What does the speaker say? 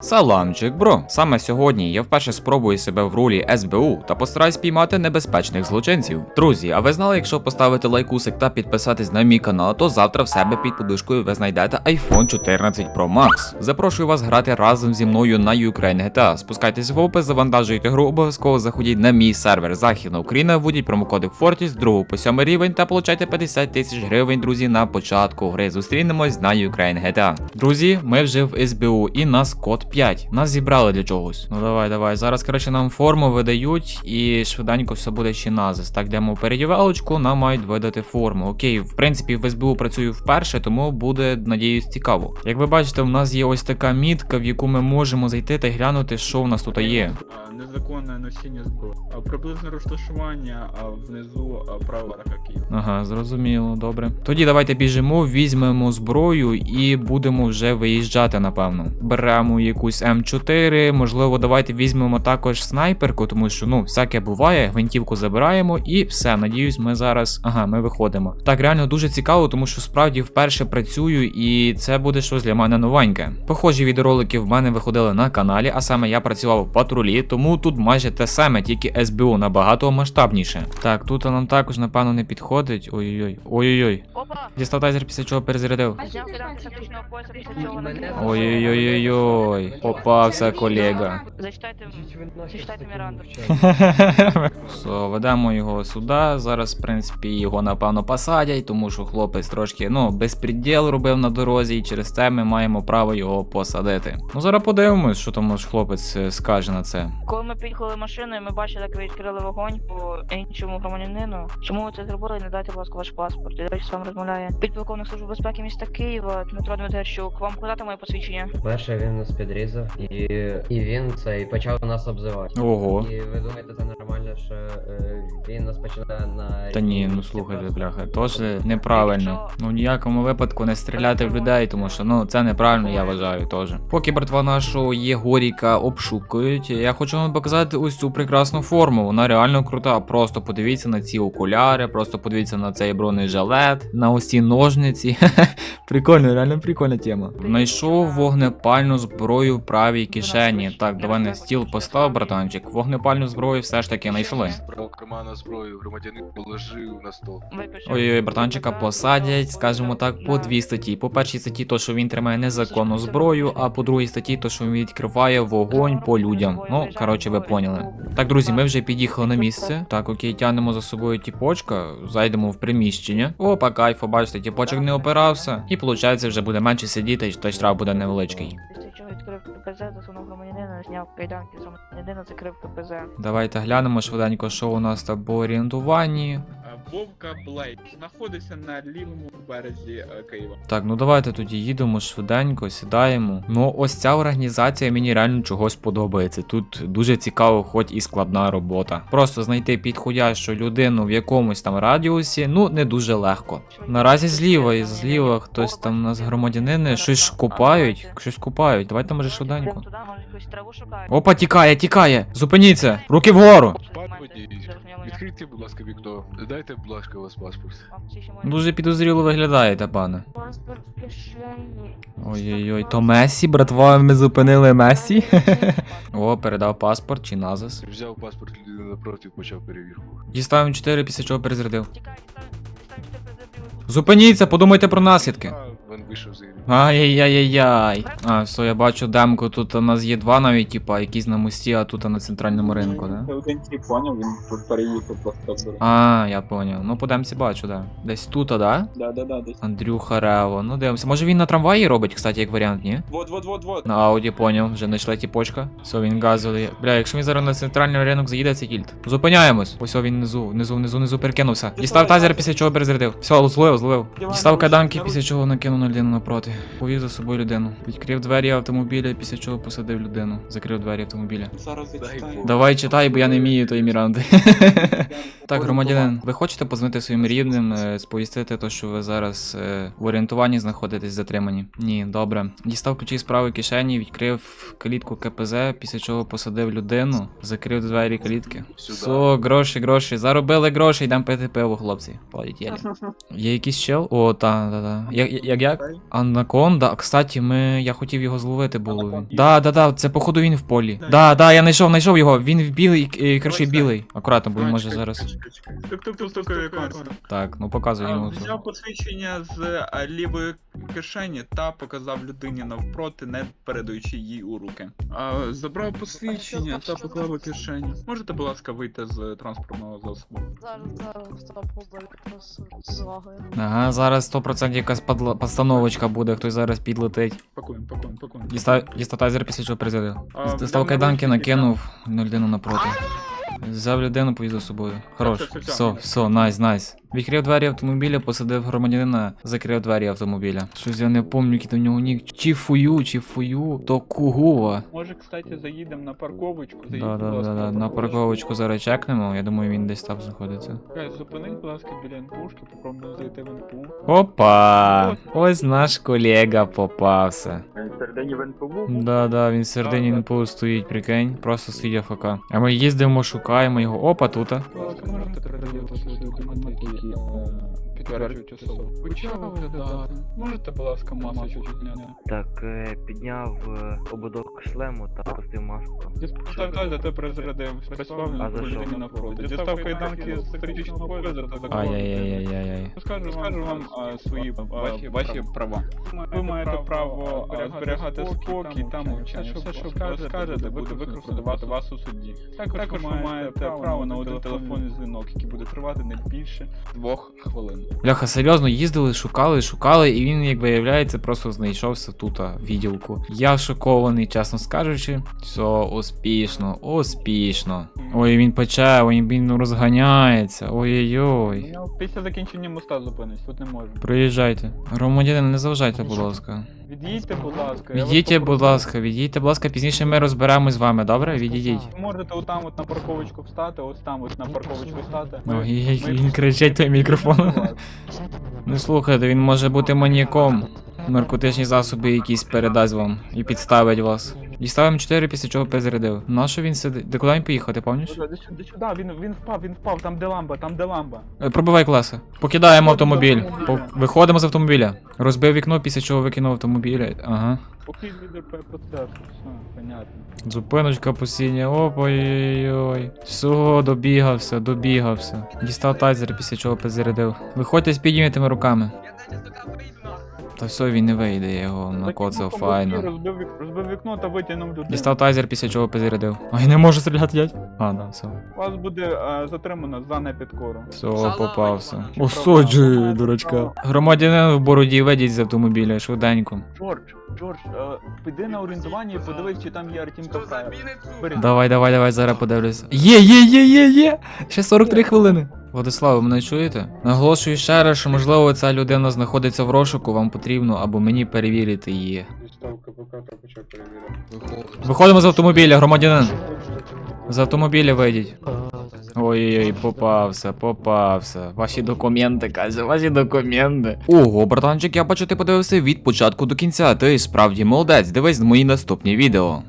Саламчик, бро. Саме сьогодні я вперше спробую себе в ролі СБУ та постараюсь піймати небезпечних злочинців. Друзі, а ви знали, якщо поставити лайкусик та підписатись на мій канал, то завтра в себе під подушкою ви знайдете iPhone 14 Pro Max. Запрошую вас грати разом зі мною на Ukraine GTA. Спускайтесь в опис, завантажуйте гру, обов'язково заходіть на мій сервер Західна Україна, вводіть промокодик Fortis, 2 по 7 рівень та получайте 50 тисяч гривень, друзі, на початку гри. Зустрінемось на Ukraine GTA. Друзі, ми вже в СБУ і нас код 5. Нас зібрали для чогось. Ну давай, давай. Зараз, коротше, нам форму видають і швиденько все буде ще назис. Так, йдемо в передівелочку, нам мають видати форму. Окей, в принципі, в СБУ працюю вперше, тому буде, надіюсь, цікаво. Як ви бачите, в нас є ось така мітка, в яку ми можемо зайти та глянути, що в нас тут є. Незаконне носіння зброї. Приблизне розташування, а внизу права Київ. Ага, зрозуміло, добре. Тоді давайте біжимо, візьмемо зброю і будемо вже виїжджати, напевно. Беремо якусь М4, можливо, давайте візьмемо також снайперку, тому що ну, всяке буває, гвинтівку забираємо і все. Надіюсь, ми зараз. Ага, ми виходимо. Так, реально дуже цікаво, тому що справді вперше працюю, і це буде щось для мене новеньке. Похожі відеоролики в мене виходили на каналі, а саме я працював в патрулі, тому тут майже те саме, тільки СБУ набагато масштабніше. Так, тут нам також, напевно, не підходить. Ой-ой-ой. Ой-ой-ой. Опа! Дістав тайзер після чого перезарядив. Зняв Попався колега. Зачитайте, зачитайте Міранду. Все, ведемо його сюди. Зараз, в принципі, його напевно посадять, тому що хлопець трошки ну, безпреділ робив на дорозі, і через це ми маємо право його посадити. Ну зараз подивимось, що там наш хлопець е, скаже на це. Коли ми під'їхали машиною, ми бачили, як ви відкрили вогонь по іншому громадянину. Чому ви це зробили? Не дайте, будь ласка, ваш паспорт. Я з вами розмовляє. Підполковник служби безпеки міста Києва, Дмитро Дмитричук. Вам подати моє посвідчення? Перше він нас підрізав, і, і він цей почав нас обзивати. Ого. І ви думаєте, це нормально, що е, він нас починає на Та ні, ну слухайте, бляха, теж неправильно. Ну в ніякому випадку не стріляти в людей, тому що ну це неправильно, я вважаю теж. Поки братва нашого Єгоріка обшукують, я хочу вам показати ось цю прекрасну форму. Вона реально крута. Просто подивіться на ці окуляри, просто подивіться на цей бронежилет, на ось ці ножниці. Прикольно, реально прикольна тема. Знайшов вогнепальну зброю в правій кишені. Так, давай на стіл постав, братанчик. Вогнепальну зброю все ж таки знайшли. Правого кармана зброю громадянин положив на стол. Ой-ой, братанчика посадять, скажімо так, по дві статті. По першій статті, то що він тримає незаконну зброю, а по другій статті, то що він відкриває вогонь по людям. Ну, коротше, ви поняли. Так, друзі, ми вже під'їхали на місце. Так, окей, тянемо за собою тіпочка, зайдемо в приміщення. Опа, кайфо, бачите, тіпочок не опирався. І виходить, вже буде менше сидіти, та штраф буде невеличкий. Відкрив КПЗ, засунув громадянина, зняв кайданки з громадянина, закрив КПЗ. Давайте глянемо швиденько, що у нас там по орієнтуванні. Вовка Блейд знаходиться на лівому березі е, Києва. Так, ну давайте тоді їдемо швиденько, сідаємо. Ну, ось ця організація мені реально чогось подобається. Тут дуже цікаво, хоч і складна робота. Просто знайти підходящу людину в якомусь там радіусі, ну не дуже легко. Наразі зліва і зліва хтось там у нас громадянини щось купають, щось купають. Давайте може швиденько. Опа, тікає, тікає! Зупиніться! Руки вгору! Відкрийте, будь ласка, вікно. Дайте, будь ласка, у вас паспорт. Дуже підозріло виглядаєте, пане. Паспорт в кишені. Ой-ой-ой, то Месі, братва, ми зупинили Месі. О, передав паспорт чи назис. Взяв паспорт людини напроти, почав перевірку. Діставимо 4, після чого перезарядив. Зупиніться, подумайте про наслідки. Він вийшов з ігри. Ай-яй-яй-яй. А, все, я бачу демку. Тут у нас є два навіть, типа, якісь на мості, а тут на центральному ринку, да? Один тіп поняв, він тут переїхав просто. А, я поняв. Ну, по демці бачу, да. Десь тут, а, да? Да, да, да, десь. Андрюха Рево. Ну, дивимося. Може він на трамваї робить, кстати, як варіант, ні? Вот, вот, вот, вот. На Ауді поняв, вже знайшла тіпочка. Все, він газовий. Бля, якщо він зараз на центральний ринок заїде, це кільт. Зупиняємось. Ось о, він внизу, внизу, внизу, внизу перекинувся. Дістав тазер, після чого перезарядив. Все, зловив, зловив. Дістав кайданки, після чого накинув на людину напроти. Повів за собою людину. Відкрив двері автомобіля, після чого посадив людину. Закрив двері автомобіля. Зараз зачитаю. Давай читай, бо я не вмію тої Міранди. Так, громадянин, ви хочете позвонити своїм рідним, е, сповістити то, що ви зараз е, в орієнтуванні знаходитесь затримані? Ні, добре. Дістав ключі з правої кишені, відкрив калітку КПЗ, після чого посадив людину, закрив двері калітки. Все, гроші, гроші. Заробили гроші, йдемо пити пиво, хлопці. Полетіли. Є якийсь чел? О, та, та, та. Як, як я як? Анаконда. Кстати, ми. Я хотів його зловити було. Він. Да, да, да, це походу він в полі. Да, да, я знайшов, знайшов його. Він в білий, е, коротше, білий. Акуратно, бо він може зараз. Так, ну показуй йому. Взяв посвідчення з лівої кишені та показав людині навпроти, не передаючи їй у руки. А, забрав посвідчення та поклав у кишені. Можете, будь ласка, вийти з транспортного засобу? Зараз, зараз, стоп, побаль, з вагою. Ага, зараз 100% якась подла- постановочка буде, хтось зараз підлетить. Пакуємо, пакуємо, пакуємо. Діста... дістав тазер після чого призадив. А, кайданки, накинув на людину напроти. Взяв людину, повіз за собою. Хорош. все. все, найс, найс. Відкрив двері автомобіля, посадив громадянина, закрив двері автомобіля. Щось я не пам'ятаю, який там у нього нік. Чи фую, чи фую, то кугува. Може, кстати, заїдемо на парковочку. Да, да, да, да. На парковочку зараз чекнемо. Я думаю, він десь там знаходиться. Зупинись, будь ласка, біля НПУшки, попробуємо зайти в НПУ. Опа! Ось наш колега попався. Всередині в НПУ? Да, да, він в середині НПУ стоїть, прикинь, просто стоїть АФК. А ми їздимо, шукаємо його. Опа, тут. Будь які е, підтверджують особу. Почав виглядати. Можете, будь ласка, масочку зняти? Так, е, підняв е, ободок шлему та пустив маску. Дістав далі, ти перезарядив. Спрацював А на що? навпроти. Дістав кайданки з стратегічного поїзда та заклав. Ай-яй-яй-яй-яй. Скажу вам свої ваші, права. Ви маєте право зберігати спокій та мовчання. Все, що скажете, буде використати вас у суді. Також ви маєте право на один телефонний дзвінок, який буде тривати не більше двох хвилин. Бляха, серйозно, їздили, шукали, шукали, і він, як виявляється, просто знайшовся тут, в відділку. Я шокований, чесно скажучи. Все, успішно, успішно. Ой, він пече, ой, він розганяється. Ой-ой-ой. Після закінчення моста зупинись, тут не можна. Приїжджайте. Громадянин, не заважайте, будь ласка. Від'їдьте, будь ласка. я вас Відійдіть, будь попрошу. ласка, відійдіть, будь ласка, пізніше ми розберемось з вами, добре? Відійдіть. Ви Можете отам от на парковочку встати, ось там от на парковочку встати. Ой, ми- він кричить той мікрофон. Ну слухайте, він може бути маніяком. Наркотичні засоби якісь передасть вам і підставить вас. Дістав 4 після чого перезарядив. Нащо він сидить? Де куди він поїхав, ти пам'ятаєш? Де сюди, сюди, він, він впав, він впав, там де ламба, там де ламба. Е, Пробивай класи. Покидаємо автомобіль. По- Виходимо з автомобіля. Розбив вікно, після чого викинув автомобіль. Ага. Похід лідер процесу, все, понятно. Зупиночка постійня. Ой-ой-ой. Все, добігався, добігався. Дістав тайзер, після чого перезарядив. Виходьте з піднятими руками. Та все, він не вийде, я його накоцав файно. Розбив, вік- розбив вікно та витягнув людину. Дістав тайзер, після чого перезарядив. Я не можу стріляти, дядь. А, да, все. Вас буде е, затримано за непідкору. Все, попався. Осуджую, дурачка. Громадянин в бороді ведіть з автомобіля, швиденько. Джордж, Джордж, е, піди на орієнтування і подивись, чи там є Фраєр. Бери. Давай, давай, давай, зараз подивлюсь. Є, є, є, є, є! Ще 43 хвилини. Владислав, ви мене чуєте? Наголошую ще раз, що можливо ця людина знаходиться в розшуку, вам потрібно або мені перевірити її. Виходимо з автомобіля, громадянин. З автомобіля вийдіть. Ой-ой-ой, попався, попався. Ваші документи, каже, ваші документи. Ого, братанчик, я бачу, ти подивився від початку до кінця. Ти справді молодець, дивись мої наступні відео.